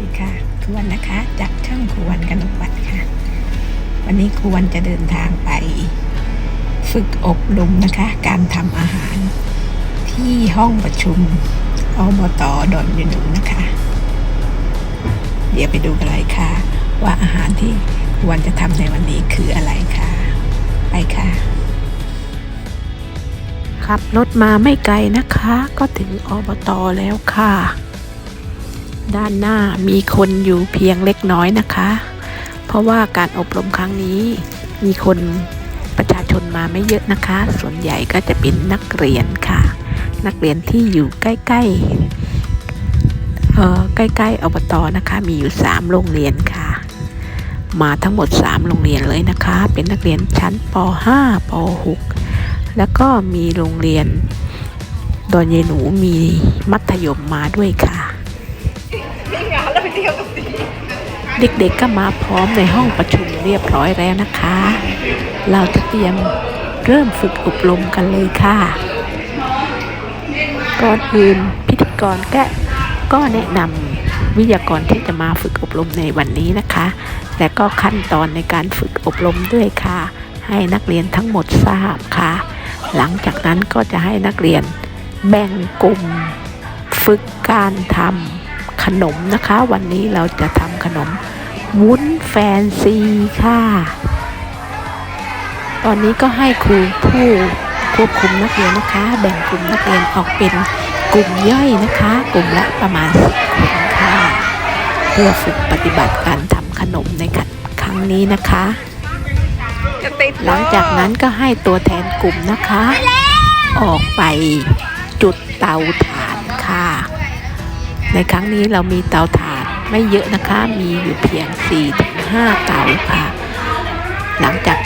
ดีค่ะครูวันนะคะ จากช่องครูวันกนกวัฒน์ค่ะ วันนี้ครูวันจะเดินทางไป ฝึกอบรมนะคะ การทำอาหารที่ห้องประชุมอบตดอนยหนูนะคะ เดี๋ยวไปดูกันเลยค่ะ ว่าอาหารที่ครูวันจะทำในวันนี้คืออะไรค่ะ ไปค่ะขับรถมาไม่ไกลนะคะ ก็ถึงอบตแล้วค่ะ ด้านหน้ามีคนอยู่เพียงเล็กน้อยนะคะ เพราะว่าการอบรมครั้งนี้มีคนประชาชนมาไม่เยอะนะคะ ส่วนใหญ่ก็จะเป็นนักเรียนค่ะ นักเรียนที่อยู่ใกล้ๆเอ่อใกล้ๆอบตนะคะ มีอยู่ 3 โรงเรียนค่ะ มาทั้งหมด 3 โรงเรียนเลยนะคะ เป็นนักเรียนชั้นป .5 ป .6 แล้วก็มีโรงเรียนดอนเยหนูมีมัธยมมาด้วยค่ะ เด็กๆก็มาพร้อมในห้องประชุมเรียบร้อยแล้วนะคะ เราจะเตรียมเริ่มฝึกอบรมกันเลยค่ะ ก่อนอื่นพิธีกรแกก็แนะนำวิทยากรที่จะมาฝึกอบรมในวันนี้นะคะ และก็ขั้นตอนในการฝึกอบรมด้วยค่ะ ให้นักเรียนทั้งหมดทราบค่ะ หลังจากนั้นก็จะให้นักเรียนแบ่งกลุ่มฝึกการทำขนมนะคะ วันนี้เราจะทำขนม วุ้นแฟนซีค่ะ ตอนนี้ก็ให้ครูผู้ควบคุมนักเรียนนะคะ แบ่งกลุ่มนักเรียนออกเป็นกลุ่มย่อยนะคะ กลุ่มละประมาณสิบคนค่ะ เพื่อฝึกปฏิบัติการทำขนมในครั้งนี้นะคะ หลังจากนั้นก็ให้ตัวแทนกลุ่มนะคะ ออกไปจุดเตาถ่านค่ะ ในครั้งนี้เรามีเตาถ่าน ไม่เยอะนะคะ มีอยู่เพียง4-5เตาค่ะ หลังจาก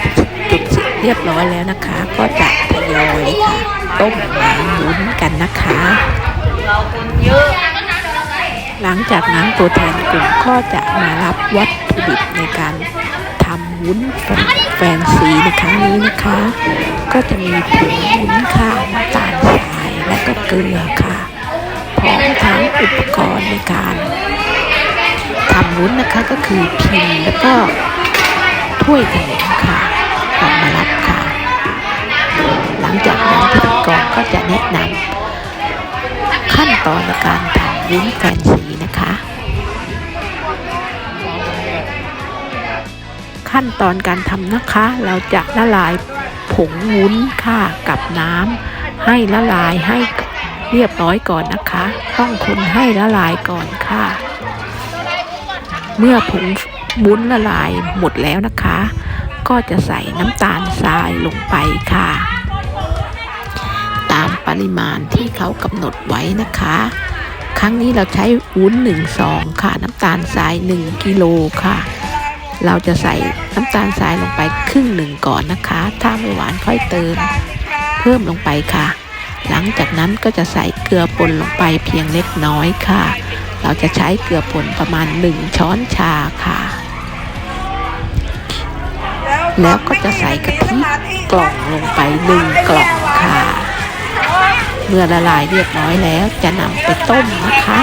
จุดเสร็จเรียบร้อยแล้วนะคะ ก็จะทยอยค่ะต้มน้ำวุ้นกันนะคะ หลังจากนั้นตัวแทนกลุ่มก็จะมารับวัตถุดิบในการทำวุ้นแฟนซีในครั้งนี้นะคะ ก็จะมีผงวุ้นค่ะน้ำตาลทรายและก็เกลือค่ะพร้อมทั้งอุปกรณ์ในการ ทำวุ้นนะคะก็คือพิมพ์แล้วก็ถ้วยขนมค่ะนำมารับค่ะ หลังจากนั้นพิธีกรก็จะแนะนำขั้นตอนในการทำวุ้นแฟนซีนะคะ ขั้นตอนการทำนะคะ เราจะละลายผงวุ้นค่ะกับน้ำให้ละลายให้เรียบร้อยก่อนนะคะ ต้องคนให้ละลายก่อนค่ะ เมื่อผงวุ้นละลายหมดแล้วนะคะ ก็จะใส่น้ำตาลทรายลงไปค่ะ ตามปริมาณที่เขากำหนดไว้นะคะ ครั้งนี้เราใช้วุ้น1ซองค่ะ น้ำตาลทราย1กิโลค่ะ เราจะใส่น้ำตาลทรายลงไปครึ่งหนึ่งก่อนนะคะ ถ้าไม่หวานค่อยเติม เพิ่มลงไปค่ะ หลังจากนั้นก็จะใส่เกลือป่นลงไปเพียงเล็กน้อยค่ะ เราจะใช้เกลือป่นประมาณ 1 ช้อนชาค่ะ แล้วก็จะใส่กะทิกล่องลงไปหนึ่งกล่องค่ะ เมื่อละลายเรียบร้อยแล้วจะนำไปต้มนะคะ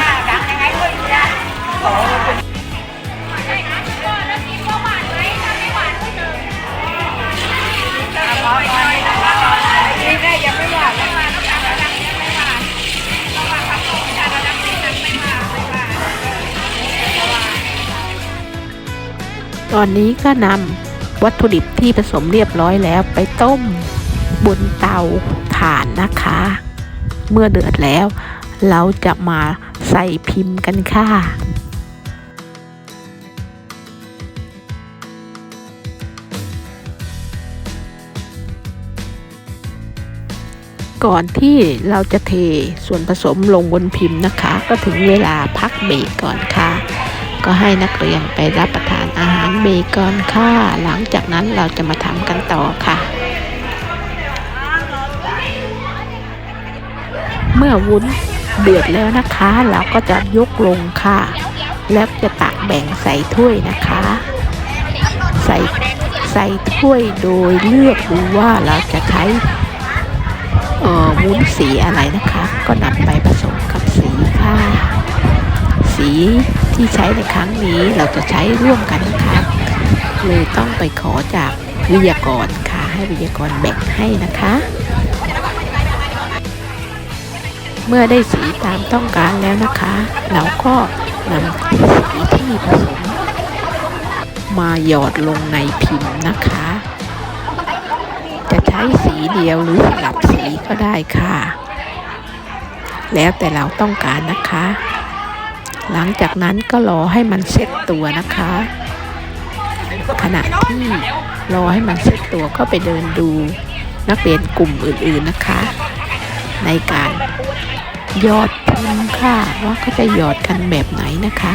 ตอนนี้ก็นำวัตถุดิบที่ผสมเรียบร้อยแล้วไปต้มบนเตาถ่านนะคะ เมื่อเดือดแล้ว เราจะมาใส่พิมพ์กันค่ะก่อนที่เราจะเทส่วนผสมลงบนพิมพ์นะคะ ก็ถึงเวลาพักเบรกก่อนค่ะ ก็ให้นักเรียนไปรับประทานอาหาร รกก่อนค่ะ หลังจากนั้นเราจะมาทำกันต่อค่ะ เมื่อวุ้นเดือดแล้วนะคะ เราก็จะยกลงค่ะ แล้วจะตักแบ่งใส่ถ้วยนะคะ ใส่ใส่ถ้วยโดยเลือกดูว่าเราจะใช้วุ้นสีอะไรนะคะ ก็นำไปผสมกับสีค่ะ สีที่ใช้ในครั้งนี้เราจะใช้ร่วมกัน เลยต้องไปขอจากวิทยากรค่ะให้วิทยากรแบ่งให้นะคะ เมื่อได้สีตามต้องการแล้วนะคะ เราก็นำสีที่ผสมมาหยอดลงในพิมพ์นะคะ จะใช้สีเดียวหรือสลับสีก็ได้ค่ะ แล้วแต่เราต้องการนะคะ หลังจากนั้นก็รอให้มันเซ็ตตัวนะคะ ขณะที่รอให้มันเซ็ตตัวก็ไปเดินดูนักเรียนกลุ่มอื่นๆนะคะ ในการยอดพิมพ์ค่ะว่าเขาจะหยอดกันแบบไหนนะคะ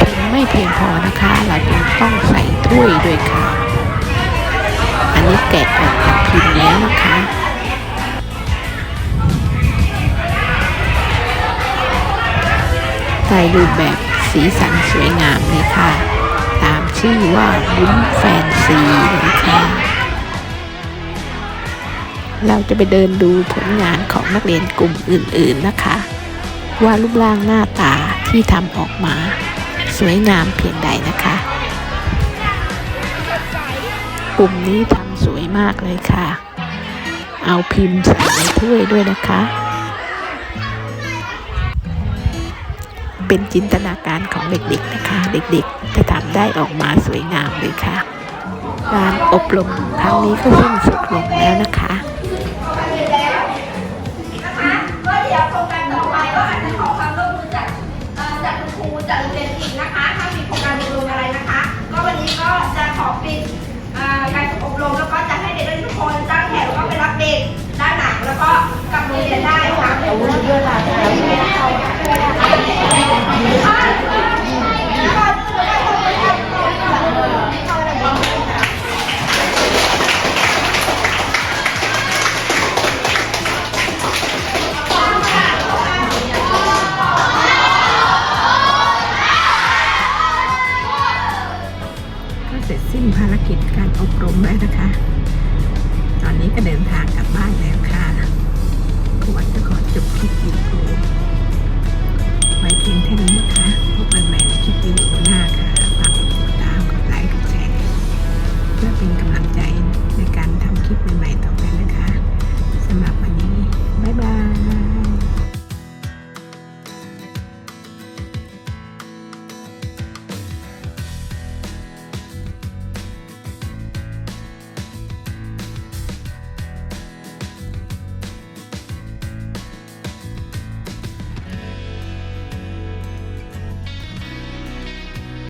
พิมพ์ไม่เพียงพอนะคะเราจึงต้องใส่ถ้วยด้วยค่ะ อันนี้แกะออกจากพิมพ์แล้วนะคะในรูปแบบ สีสันสวยงามเลยค่ะ ตามชื่อว่าบุ้นแฟนซีเลยค่ะ เราจะไปเดินดูผลงานของนักเรียนกลุ่มอื่นๆนะคะ ว่ารูปร่างหน้าตาที่ทำออกมา สวยงามเพียงใดนะคะ กลุ่มนี้ทำสวยมากเลยค่ะ เอาพิมพ์ใส่ในถ้วยด้วยนะคะ เป็นจินตนาการของเด็กๆนะคะ เด็กๆจะทำได้ออกมาสวยงามเลยค่ะ การอบรมครั้งนี้ก็สิ้นสุดลงแล้วนะคะนะคะก็เดี๋ยวโครงการต่อไปก็อาจจะข รมแล้วนะคะ